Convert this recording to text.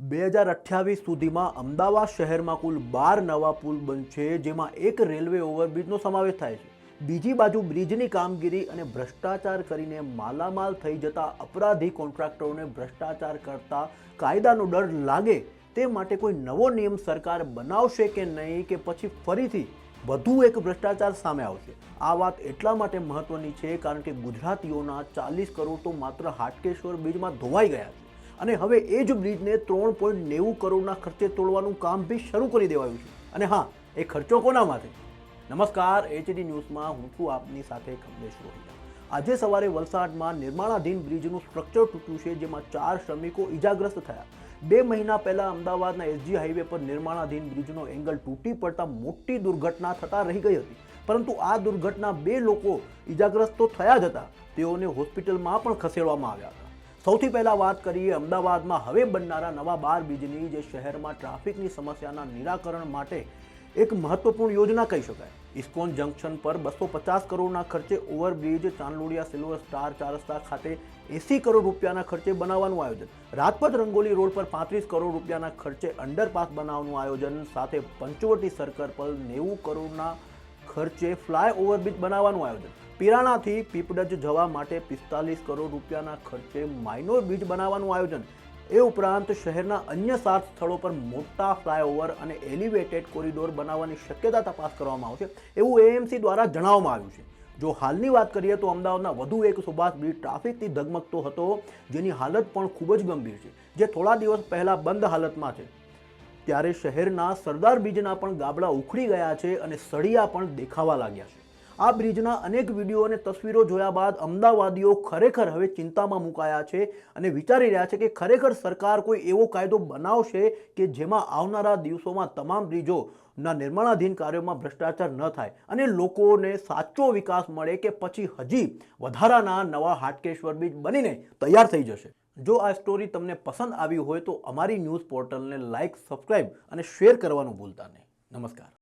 બે હજાર અઠ્યાવીસ સુધીમાં અમદાવાદ શહેરમાં કુલ બાર નવા પુલ બનશે, જેમાં એક રેલવે ઓવરબ્રિજનો સમાવેશ થાય છે. બીજી બાજુ બ્રિજની કામગીરી અને ભ્રષ્ટાચાર કરીને માલામાલ થઈ જતા અપરાધી કોન્ટ્રાક્ટરોને ભ્રષ્ટાચાર કરતા કાયદાનો ડર લાગે તે માટે કોઈ નવો નિયમ સરકાર બનાવશે કે નહીં કે પછી ફરીથી વધુ એક ભ્રષ્ટાચાર સામે આવશે? આ વાત એટલા માટે મહત્વની છે કારણ કે ગુજરાતીઓના ચાલીસ કરોડ તો માત્ર હાટકેશ્વર બ્રિજમાં ધોવાઈ ગયા છે. અને હવે એ જ બ્રિજને ત્રણ પોઈન્ટ નેવું કરોડના ખર્ચે તોડવાનું કામ બી શરૂ કરી દેવાયું છે. અને હા, એ ખર્ચો કોના માટે? નમસ્કાર એચડી ન્યૂઝમાં હું છું આપની સાથે કમલેશ રોહિતા આજે સવારે વલસાડમાં નિર્માણાધીન બ્રિજનું સ્ટ્રક્ચર તૂટ્યું છે, જેમાં ચાર શ્રમિકો ઈજાગ્રસ્ત થયા. બે મહિના પહેલાં અમદાવાદના એસજી હાઈવે પર નિર્માણાધીન બ્રિજનો એંગલ તૂટી પડતા મોટી દુર્ઘટના થતા રહી ગઈ હતી. પરંતુ આ દુર્ઘટના બે લોકો ઈજાગ્રસ્ત તો થયા જ હતા. તેઓને હોસ્પિટલમાં પણ ખસેડવામાં આવ્યા હતા. સૌથી પહેલાં વાત કરીએ અમદાવાદમાં. હવે બનનારા નવા બાર બીજની જે શહેરમાં ટ્રાફિકની સમસ્યાના નિરાકરણ માટે એક મહત્વપૂર્ણ યોજના કહી શકાય. ઇસ્કોન જંકશન પર બસો પચાસ કરોડના ખર્ચે ઓવરબ્રિજ, ચાંદલોડિયા, સિલ્વર સ્ટાર ચાર રસ્તા ખાતે એસી કરોડ રૂપિયાના ખર્ચે બનાવવાનું આયોજન. રાજપથ રંગોલી રોડ પર પાંત્રીસ કરોડ રૂપિયાના ખર્ચે અંડરપાસ બનાવવાનું આયોજન. સાથે પંચવટી સર્કલ પર નેવું કરોડના ખર્ચે ફ્લાય ઓવરબ્રિજ બનાવવાનું આયોજન. પિરાણાથી પીપડજ જવા માટે પિસ્તાલીસ કરોડ રૂપિયાના ખર્ચે માઇનોર બ્રિજ બનાવવાનું આયોજન. એ ઉપરાંત શહેરના અન્ય સાત સ્થળો પર મોટા ફ્લાયઓવર અને એલિવેટેડ કોરિડોર બનાવવાની શક્યતા તપાસ કરવામાં આવશે. એવું એએમસી દ્વારા જણાવવામાં આવ્યું છે. જો હાલની વાત કરીએ તો અમદાવાદના વધુ એક સુભાષ બ્રિજ ટ્રાફિકથી ધગમગતો હતો, જેની હાલત પણ ખૂબ જ ગંભીર છે, જે થોડા દિવસ પહેલાં બંધ હાલતમાં છે. ત્યારે શહેરના સરદાર બ્રિજના પણ ગાબડા ઉખડી ગયા છે અને સળિયા પણ દેખાવા લાગ્યા છે. આ બ્રિજના અનેક વીડિયો અને તસવીરો જોયા બાદ અમદાવાદીઓ ખરેખર હવે ચિંતામાં મુકાયા છે અને વિચારી રહ્યા છે કે ખરેખર સરકાર કોઈ એવો કાયદો બનાવશે કે જેમાં આવનારા દિવસોમાં તમામ બ્રિજોના નિર્માણાધીન કાર્યોમાં ભ્રષ્ટાચાર ન થાય અને લોકોને સાચો વિકાસ મળે કે પછી હજી વધારાના નવા હાટકેશ્વર બ્રિજ બનીને તૈયાર થઈ જશે. જો આ સ્ટોરી તમને પસંદ આવી હોય તો અમારી ન્યૂઝ પોર્ટલને લાઇક સબસ્ક્રાઇબ અને શેર કરવાનું ભૂલતા નહીં. નમસ્કાર.